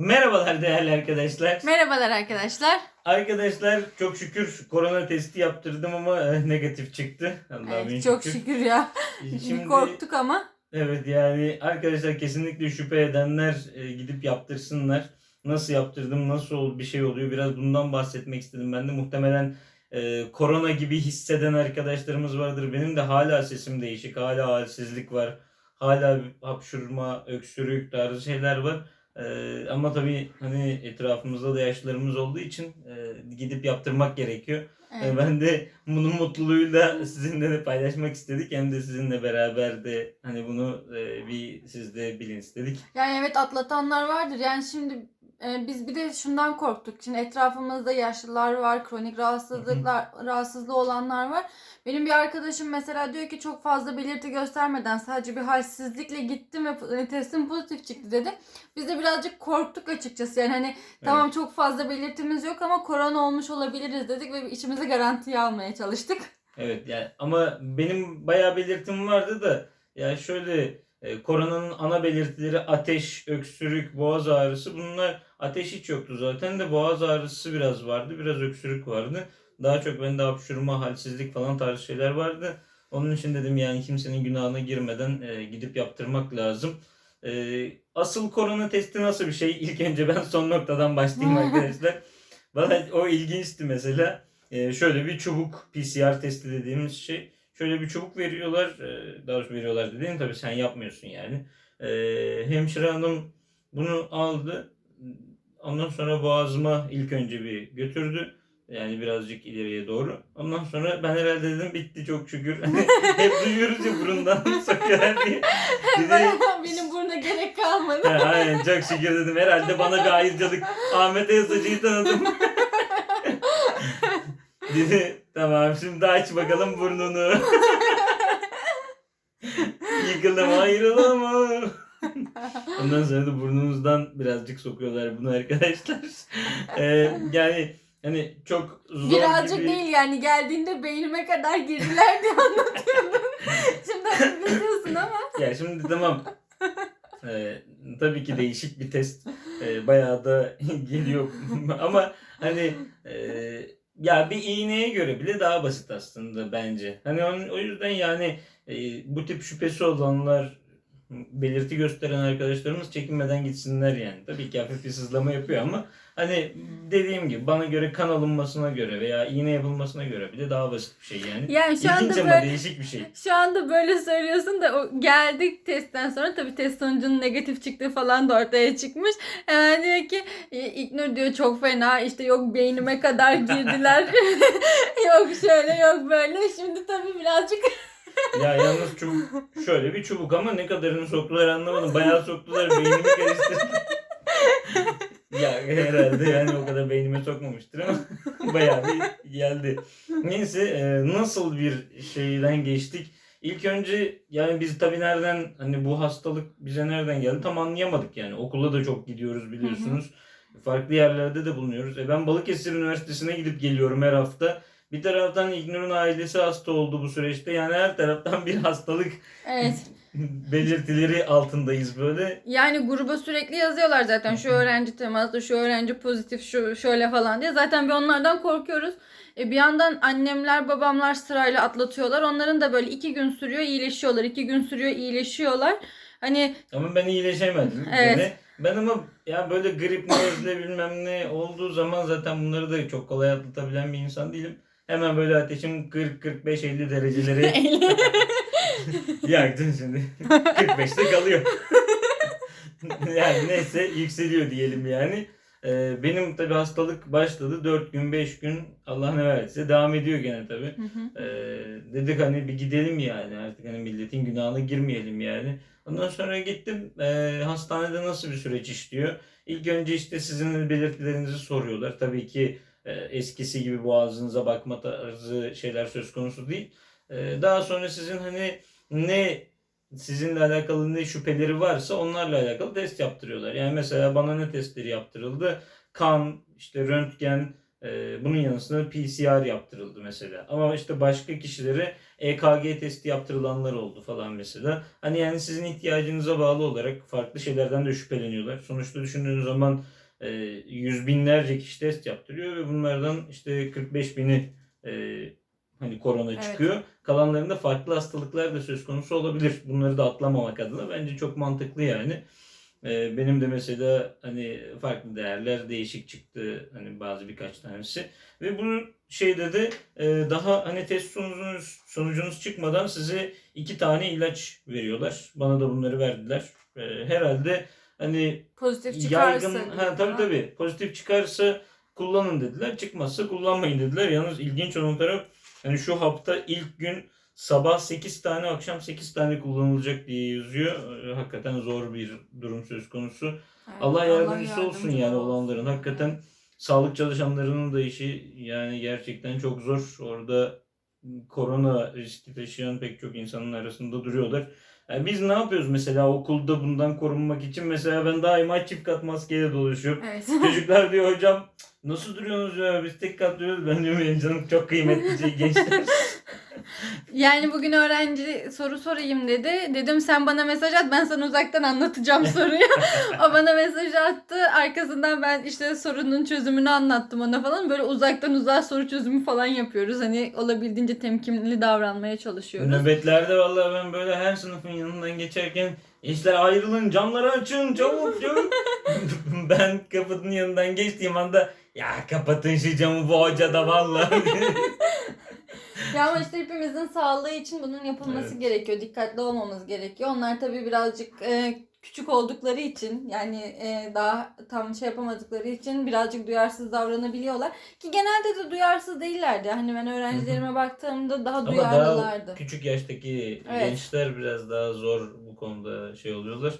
Merhabalar değerli arkadaşlar. Merhabalar arkadaşlar. Arkadaşlar çok şükür korona testi yaptırdım ama e, negatif çıktı. Evet, çok şükür ya. Şimdi Korktuk ama. evet yani arkadaşlar kesinlikle şüphe edenler e, gidip yaptırsınlar. Nasıl yaptırdım, nasıl bir şey oluyor biraz bundan bahsetmek istedim. Ben de muhtemelen e, korona gibi hisseden arkadaşlarımız vardır. Benim de hala sesim değişik, hala halsizlik var. Hala hapşurma, öksürük tarzı şeyler var. Ee, ama tabii hani etrafımızda da yaşlılarımız olduğu için e, gidip yaptırmak gerekiyor. Evet. Ee, ben de bunun mutluluğuyla sizinle de paylaşmak istedik. Hem de sizinle beraber de hani bunu e, bir siz de bilin istedik. Yani evet atlatanlar vardır. Yani şimdi e, biz bir de şundan korktuk. Şimdi etrafımızda yaşlılar var, kronik rahatsızlıklar, rahatsızlığı olanlar var. Benim bir arkadaşım mesela diyor ki çok fazla belirti göstermeden sadece bir halsizlikle gittim ve testim pozitif çıktı dedi. Biz de birazcık korktuk açıkçası. Yani hani tamam çok fazla belirtimiz yok ama korona olmuş olabiliriz dedik ve içimize garantiye almaya çalıştık. Evet yani ama benim bayağı belirtim vardı da ya şöyle e, koronanın ana belirtileri ateş, öksürük, boğaz ağrısı. Bunlar ateş hiç yoktu zaten de boğaz ağrısı biraz vardı, biraz öksürük vardı. Daha çok bende hapşurma, halsizlik falan tarzı şeyler vardı. Onun için dedim yani kimsenin günahına girmeden e, gidip yaptırmak lazım. E, asıl korona testi nasıl bir şey? İlk önce ben son noktadan başlayayım arkadaşlar. Bana o ilginçti mesela. Ee, şöyle bir çubuk PCR testi dediğimiz şey. Şöyle bir çubuk veriyorlar. Ee, daha doğrusu veriyorlar dediğim tabii sen yapmıyorsun yani. Ee, hemşire hanım bunu aldı. Ondan sonra boğazıma ilk önce bir götürdü. Yani birazcık ileriye doğru. Ondan sonra ben herhalde dedim bitti çok şükür. Hep duyuyoruz ya burundan sokuyorlar diye. Bir de- Benim buruna gerek kalmadı. Ha, aynen çok şükür dedim. Herhalde bana bir ayrıcalık. Ahmet Yazıcı'yı tanıdım. Dedi tamam şimdi aç bakalım burnunu. Yıkılım ayrılamam. Ondan sonra da burnumuzdan birazcık sokuyorlar bunu arkadaşlar. Ee, yani hani çok zor Birazcık gibi. değil yani geldiğinde beynime kadar girdiler diye anlatıyordun. Şimdi hafifletiyorsun ama. Ya şimdi tamam. Ee, tabii ki değişik bir test. Ee, bayağı da geliyor. Ama hani e, ya bir iğneye göre bile daha basit aslında bence. Hani onun, o yüzden yani e, bu tip şüphesi olanlar belirti gösteren arkadaşlarımız çekinmeden gitsinler yani. Tabii ki hafif bir sızlama yapıyor ama hani dediğim gibi bana göre kan alınmasına göre veya iğne yapılmasına göre bile daha basit bir şey yani. Yani şu anda İlginç ama böyle değişik bir şey. şu anda böyle söylüyorsun da o geldik testten sonra tabii test sonucunun negatif çıktığı falan da ortaya çıkmış. Hemen diyor ki İknur diyor çok fena işte yok beynime kadar girdiler. yok şöyle yok böyle. Şimdi tabii birazcık Ya yalnız çubuk şöyle bir çubuk ama ne kadarını soktular anlamadım. Bayağı soktular beynimi karıştırdı. herhalde yani o kadar beynime sokmamıştır ama bayağı bir geldi. Neyse e, nasıl bir şeyden geçtik? İlk önce yani biz tabii nereden hani bu hastalık bize nereden geldi tam anlayamadık yani. Okula da çok gidiyoruz biliyorsunuz. Farklı yerlerde de bulunuyoruz. E ben Balıkesir Üniversitesi'ne gidip geliyorum her hafta. Bir taraftan İgnur'un ailesi hasta oldu bu süreçte. Yani her taraftan bir hastalık evet. belirtileri altındayız böyle. Yani gruba sürekli yazıyorlar zaten şu öğrenci temaslı, şu öğrenci pozitif, şu şöyle falan diye. Zaten bir onlardan korkuyoruz. E bir yandan annemler, babamlar sırayla atlatıyorlar. Onların da böyle iki gün sürüyor, iyileşiyorlar. iki gün sürüyor, iyileşiyorlar. Hani Ama ben iyileşemedim. Evet. gene. Ben ama ya böyle grip nezle bilmem ne olduğu zaman zaten bunları da çok kolay atlatabilen bir insan değilim. Hemen böyle ateşim 40-45-50 dereceleri yaktın şimdi. 45'te kalıyor. yani neyse yükseliyor diyelim yani. Ee, benim tabi hastalık başladı 4 gün 5 gün Allah ne verdiyse devam ediyor gene tabi. Ee, dedik hani bir gidelim yani artık hani milletin günahına girmeyelim yani. Ondan sonra gittim Ee, hastanede nasıl bir süreç işliyor. İlk önce işte sizin belirtilerinizi soruyorlar. Tabii ki e, eskisi gibi boğazınıza bakma tarzı şeyler söz konusu değil. Ee, daha sonra sizin hani ne sizinle alakalı ne şüpheleri varsa onlarla alakalı test yaptırıyorlar. Yani mesela bana ne testleri yaptırıldı? Kan, işte röntgen, e, bunun yanı PCR yaptırıldı mesela. Ama işte başka kişilere EKG testi yaptırılanlar oldu falan mesela. Hani yani sizin ihtiyacınıza bağlı olarak farklı şeylerden de şüpheleniyorlar. Sonuçta düşündüğünüz zaman e, yüz binlerce kişi test yaptırıyor ve bunlardan işte 45 bini e, hani korona Evet. çıkıyor. Kalanlarında farklı hastalıklar da söz konusu olabilir. Bunları da atlamamak adına bence çok mantıklı yani. Ee, benim de mesela hani farklı değerler değişik çıktı hani bazı birkaç tanesi ve bunu şeyde de e, daha hani test sonucunuz sonucunuz çıkmadan size iki tane ilaç veriyorlar. Bana da bunları verdiler. Ee, herhalde hani Pozitif çıkarsa. yaygın ha tabii tabii pozitif çıkarsa kullanın dediler. Çıkmazsa kullanmayın dediler. Yalnız ilginç olan taraf yani şu hafta ilk gün sabah 8 tane akşam 8 tane kullanılacak diye yazıyor. Ee, Hakikaten zor bir durum söz konusu. Evet, Allah yardımcısı olsun yardımcı yani olsun. olanların. Hakikaten sağlık çalışanlarının da işi yani gerçekten çok zor. Orada korona riski taşıyan pek çok insanın arasında duruyorlar. Yani biz ne yapıyoruz mesela okulda bundan korunmak için? Mesela ben daima çift kat maskeyle dolaşıyorum. Evet. Çocuklar diyor hocam nasıl duruyorsunuz ya biz tek kat duruyoruz. Ben diyorum canım çok kıymetli şey gençler. Yani bugün öğrenci soru sorayım dedi. Dedim sen bana mesaj at ben sana uzaktan anlatacağım soruyu. o bana mesaj attı. Arkasından ben işte sorunun çözümünü anlattım ona falan. Böyle uzaktan uzağa soru çözümü falan yapıyoruz. Hani olabildiğince temkinli davranmaya çalışıyoruz. Nöbetlerde vallahi ben böyle her sınıfın yanından geçerken gençler ayrılın camları açın çabuk çabuk. ben kapının yanından geçtiğim anda ya kapatın şu camı bu hoca da vallahi. Ya ama işte hepimizin sağlığı için bunun yapılması Evet. gerekiyor. Dikkatli olmamız gerekiyor. Onlar tabii birazcık e, küçük oldukları için yani e, daha tam şey yapamadıkları için birazcık duyarsız davranabiliyorlar. Ki genelde de duyarsız değillerdi. Hani ben öğrencilerime baktığımda daha Ama duyarlılardı. daha küçük yaştaki Evet. gençler biraz daha zor bu konuda şey oluyorlar.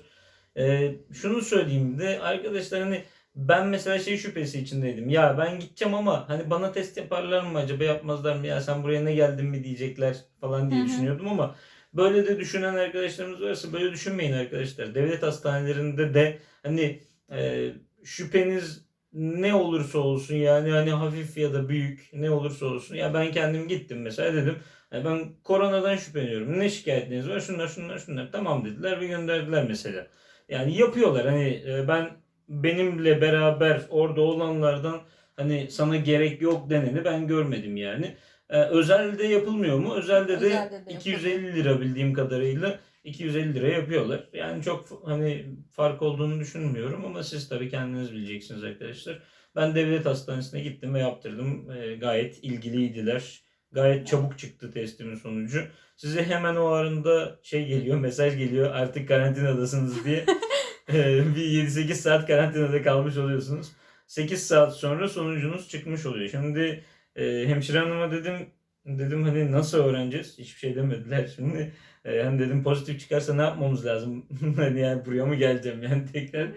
Ee, şunu söyleyeyim de arkadaşlar hani ben mesela şey şüphesi içindeydim. Ya ben gideceğim ama hani bana test yaparlar mı acaba yapmazlar mı ya sen buraya ne geldin mi diyecekler falan diye Hı hı. düşünüyordum ama böyle de düşünen arkadaşlarımız varsa böyle düşünmeyin arkadaşlar. Devlet hastanelerinde de hani e, şüpheniz ne olursa olsun yani hani hafif ya da büyük ne olursa olsun ya ben kendim gittim mesela dedim "Ya ben koronadan şüpheleniyorum. Ne şikayetiniz var? Şunlar şunlar şunlar. Tamam dediler ve gönderdiler mesela. Yani yapıyorlar. Hani e, ben benimle beraber orada olanlardan hani sana gerek yok deneni ben görmedim yani. E, özelde yapılmıyor mu? Özelde de Özelde de 250 lira bildiğim kadarıyla 250 lira yapıyorlar. Yani çok hani fark olduğunu düşünmüyorum ama siz tabii kendiniz bileceksiniz arkadaşlar. Ben devlet hastanesine gittim ve yaptırdım. E, gayet ilgiliydiler. Gayet çabuk çıktı testimin sonucu. Size hemen o arında şey geliyor, mesaj geliyor. Artık karantinadasınız diye. E, bir 7-8 saat karantinada kalmış oluyorsunuz. 8 saat sonra sonucunuz çıkmış oluyor. Şimdi e, hemşire hanıma dedim dedim hani nasıl öğreneceğiz? Hiçbir şey demediler. Şimdi e, hani dedim pozitif çıkarsa ne yapmamız lazım? hani yani buraya mı geleceğim yani tekrar?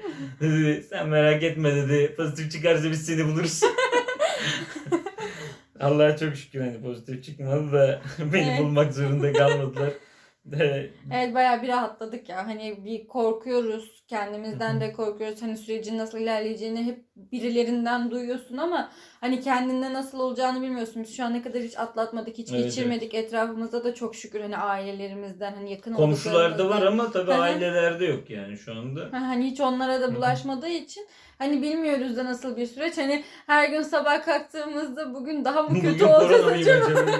dedi, sen merak etme dedi. Pozitif çıkarsa biz seni buluruz. Allah'a çok şükür hani pozitif çıkmadı da beni Evet. bulmak zorunda kalmadılar. Evet bayağı bir rahatladık ya. Hani bir korkuyoruz. Kendimizden de korkuyoruz. Hani sürecin nasıl ilerleyeceğini hep birilerinden duyuyorsun ama hani kendinde nasıl olacağını bilmiyorsun. Biz şu ana kadar hiç atlatmadık, hiç Evet, geçirmedik. Etrafımızda da çok şükür hani ailelerimizden hani yakın Komşularda var ama tabii hı. ailelerde yok yani şu anda. Ha, Hani hiç onlara da bulaşmadığı için hani bilmiyoruz da nasıl bir süreç. Hani her gün sabah kalktığımızda bugün daha mı kötü olacağız acaba?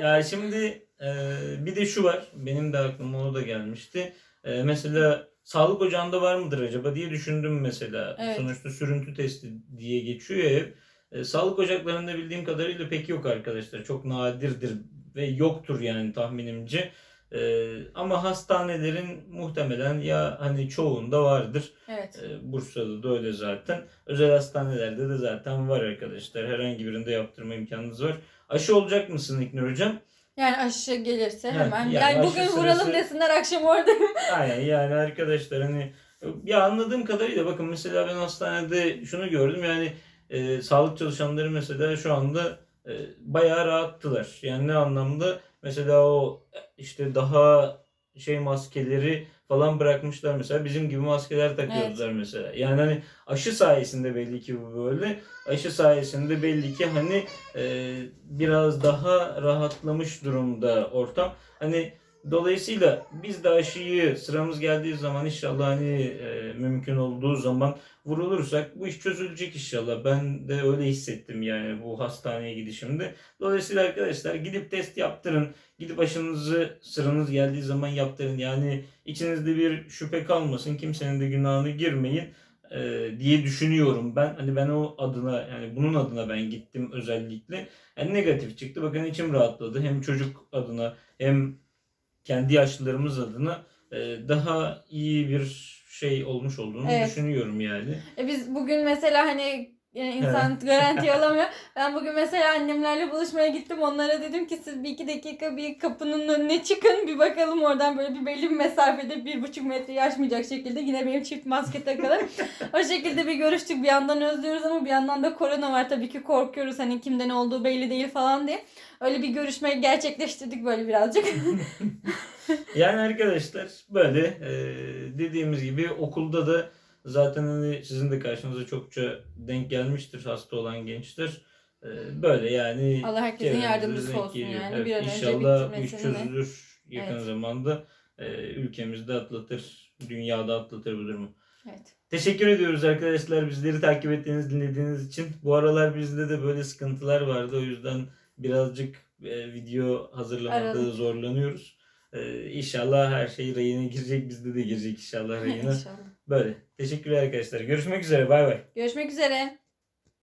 ya şimdi e, bir de şu var. Benim de aklıma o da gelmişti. E, mesela sağlık ocağında var mıdır acaba diye düşündüm mesela. Evet. Sonuçta sürüntü testi diye geçiyor ya hep. E, sağlık ocaklarında bildiğim kadarıyla pek yok arkadaşlar. Çok nadirdir ve yoktur yani tahminimce. E, ama hastanelerin muhtemelen ya hani çoğunda vardır. Evet. E, Bursa'da da öyle zaten. Özel hastanelerde de zaten var arkadaşlar. Herhangi birinde yaptırma imkanınız var. Aşı olacak mısın İknur Hocam? Yani aşı gelirse Ha, hemen. yani Yani, aşı bugün sırası- vuralım desinler akşam oradayım. Aynen yani arkadaşlar hani ya anladığım kadarıyla bakın mesela ben hastanede şunu gördüm yani e, sağlık çalışanları mesela şu anda e, bayağı rahattılar. Yani ne anlamda? Mesela o işte daha şey maskeleri falan bırakmışlar mesela. Bizim gibi maskeler takıyorlar mesela. Yani hani aşı sayesinde belli ki bu böyle. Aşı sayesinde belli ki hani e, biraz daha rahatlamış durumda ortam. Hani dolayısıyla biz de aşıyı sıramız geldiği zaman inşallah hani e, mümkün olduğu zaman vurulursak bu iş çözülecek inşallah. Ben de öyle hissettim yani bu hastaneye gidişimde. Dolayısıyla arkadaşlar gidip test yaptırın. Gidip aşınızı sıranız geldiği zaman yaptırın. Yani içinizde bir şüphe kalmasın. Kimsenin de günahını girmeyin e, diye düşünüyorum ben. Hani ben o adına yani bunun adına ben gittim özellikle. Yani negatif çıktı. Bakın içim rahatladı. Hem çocuk adına hem kendi yaşlılarımız adına e, daha iyi bir şey olmuş olduğunu Evet. düşünüyorum yani. E biz bugün mesela hani e, insan garanti alamıyor. Ben bugün mesela annemlerle buluşmaya gittim. Onlara dedim ki siz bir iki dakika bir kapının önüne çıkın. Bir bakalım oradan böyle bir belli bir mesafede bir buçuk metreyi aşmayacak şekilde yine benim çift maske takalım. o şekilde bir görüştük. Bir yandan özlüyoruz ama bir yandan da korona var. Tabii ki korkuyoruz. Hani kimden olduğu belli değil falan diye. Öyle bir görüşme gerçekleştirdik böyle birazcık. Yani arkadaşlar böyle dediğimiz gibi okulda da zaten hani sizin de karşınıza çokça denk gelmiştir hasta olan gençler. E, böyle yani Allah herkesin yardımcısı olsun geliyor. yani. Evet, Bir an önce İnşallah bu iş çözülür yakın Evet. zamanda. E, ülkemizde atlatır, dünyada atlatır bu durumu. Evet. Teşekkür ediyoruz arkadaşlar bizleri takip ettiğiniz, dinlediğiniz için. Bu aralar bizde de böyle sıkıntılar vardı. O yüzden birazcık e, video hazırlamada Aralık. zorlanıyoruz. E, inşallah her şey rayına girecek. Bizde de girecek inşallah rayına. İnşallah. Böyle. Teşekkürler arkadaşlar. Görüşmek üzere. Bay bay. Görüşmek üzere.